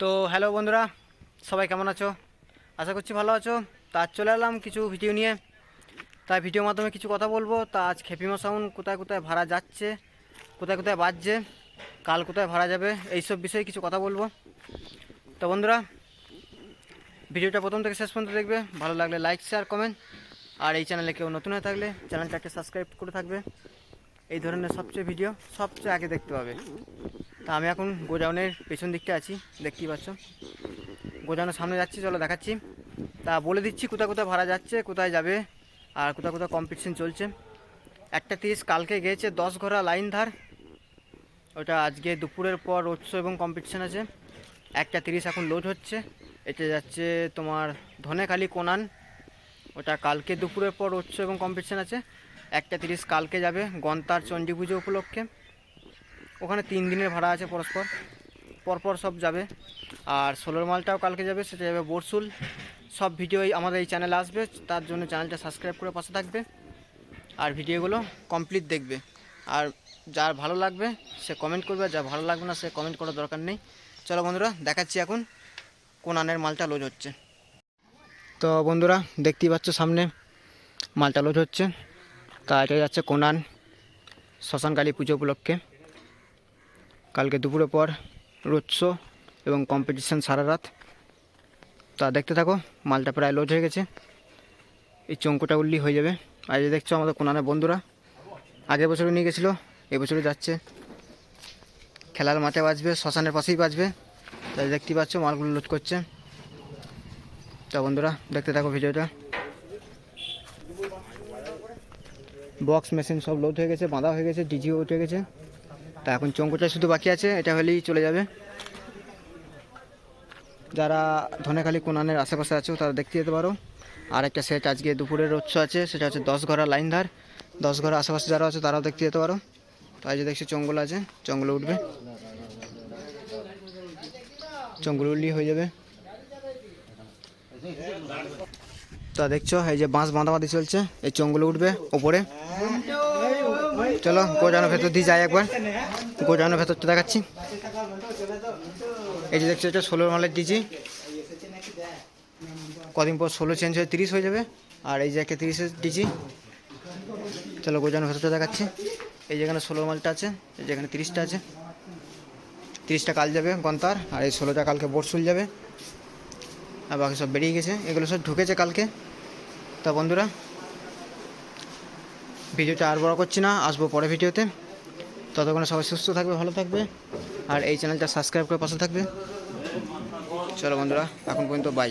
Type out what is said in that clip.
তো হ্যালো বন্ধুরা, সবাই কেমন আছো? আশা করছি ভালো আছো। তা আজ চলে এলাম কিছু ভিডিও নিয়ে। তাই ভিডিওর মাধ্যমে কিছু কথা বলব। তা আজ খেপিমা সাউন্ড কোথায় কোথায় ভাড়া যাচ্ছে, কোথায় কোথায় বাজছে, কাল কোথায় ভাড়া যাবে, এইসব বিষয়ে কিছু কথা বলব। তো বন্ধুরা, ভিডিওটা প্রথম থেকে শেষ পর্যন্ত দেখবে। ভালো লাগলে লাইক শেয়ার কমেন্ট আর এই চ্যানেলে কেউ নতুন হয়ে থাকলে চ্যানেলটাকে সাবস্ক্রাইব করে থাকবে। এই ধরনের সবচেয়ে ভিডিও সবচেয়ে আগে দেখতে পাবে। তা আমি এখন গোডাউনের পেছন দিকটা আছি, দেখতেই পাচ্ছ। গোডাউনের সামনে যাচ্ছি, চলো দেখাচ্ছি। তা বলে দিচ্ছি কোথায় কোথায় ভাড়া যাচ্ছে, কোথায় যাবে আর কোথায় কোথায় কম্পিটিশন চলছে। একটা তিরিশ কালকে গিয়েছে দশ ঘোড়া লাইন ধার। ওটা আজকে দুপুরের পর রোড শো এবং কম্পিটিশন আছে। একটা তিরিশ এখন লোড হচ্ছে। এটা যাচ্ছে তোমার ধনেখালি কোনান। ওটা কালকে দুপুরের পর রোড শো এবং কম্পিটিশন আছে। একটা তিরিশ কালকে যাবে গন্তার চণ্ডী পুজো উপলক্ষে। ওখানে তিন দিনের ভাড়া আছে পরস্পর। পরপর সব যাবে। আর ষোলোর মালটাও কালকে যাবে, সেটা যাবে বরসুল সব ভিডিওই আমাদের এই চ্যানেলে আসবে, তার জন্য চ্যানেলটা সাবস্ক্রাইব করে পাশে থাকবে। আর ভিডিওগুলো কমপ্লিট দেখবে। আর যার ভালো লাগবে, সে কমেন্ট করবে যা ভালো লাগবে না, সে কমেন্ট করার দরকার নেই। চলো বন্ধুরা, দেখাচ্ছি এখন কোন আনের মালটা লোড হচ্ছে। তো বন্ধুরা, দেখতেই পাচ্ছ সামনে মালটা লোড হচ্ছে। তা এটা যাচ্ছে কোনান শ্মশানকালী পুজো উপলক্ষে। কালকে দুপুরের পর রোড শো এবং কম্পিটিশান সারা রাত। তা দেখতে থাকো, মালটা প্রায় লোড হয়ে গেছে। এই চঙ্কুটা উল্লি হয়ে যাবে। আর দেখছ আমাদের কোনানের বন্ধুরা, আগের বছরে নিয়ে গেছিল এবছরে যাচ্ছে। খেলার মাঠে বাজবে, শ্মশানের পাশেই বাজবে। তাই দেখতেই পাচ্ছ মালগুলো লোড করছে। তা বন্ধুরা, দেখতে থাকো ভিডিওটা। বক্স মেশিন সব লোড হয়ে গেছে, বাঁধা হয়ে গেছে ডিজিও উঠে গেছে। তা এখন চঙ্কুটা শুধু বাকি আছে, এটা হলেই চলে যাবে। যারা ধনেখালি কোনানের আশেপাশে আছো, তারা দেখতে যেতে পারো। আর একটা সেট আজকে দুপুরের উৎস আছে, সেটা হচ্ছে দশ ঘরা লাইন ধার। দশ ঘর আশেপাশে যারা আছে, তারাও দেখতে যেতে পারো। তাই যে দেখছি, চঙ্গল আছে, চঙ্গল উঠবে। চঙ্গল উঠলেই হয়ে যাবে। তা দেখছ, এই যে বাঁশ বাঁধাবাঁধি চলছে, এই চঙ্গল উঠবে ওপরে। চলো, গোডাউনের ভেতর দিয়ে যাই একবার। গোডাউনের ভেতরটা দেখাচ্ছি। এই যে দেখছ, এটা ষোলো মালের ডিজি। কদিন পর ষোলো চেঞ্জ হয়ে তিরিশ হয়ে যাবে, আর এই যে একটা তিরিশের ডিজি। চলো, গোডাউনের ভেতরটা দেখাচ্ছি। এই যেখানে ষোলো মালটা আছে, এই যেখানে তিরিশটা আছে। তিরিশটা কাল যাবে গন্তার, আর এই ষোলোটা কালকে বরসুল যাবে। আর বাকি সব বেরিয়ে গেছে। এগুলো সব ঢুকেছে কালকে। তা বন্ধুরা, ভিডিওটা আর বড় করছি না, আসব পরে ভিডিওতে। ততক্ষণে সবাই সুস্থ থাকবে, ভালো থাকবে, আর এই চ্যানেলটা সাবস্ক্রাইব করে পাশে থাকবে। চলো বন্ধুরা, এখন পর্যন্ত বাই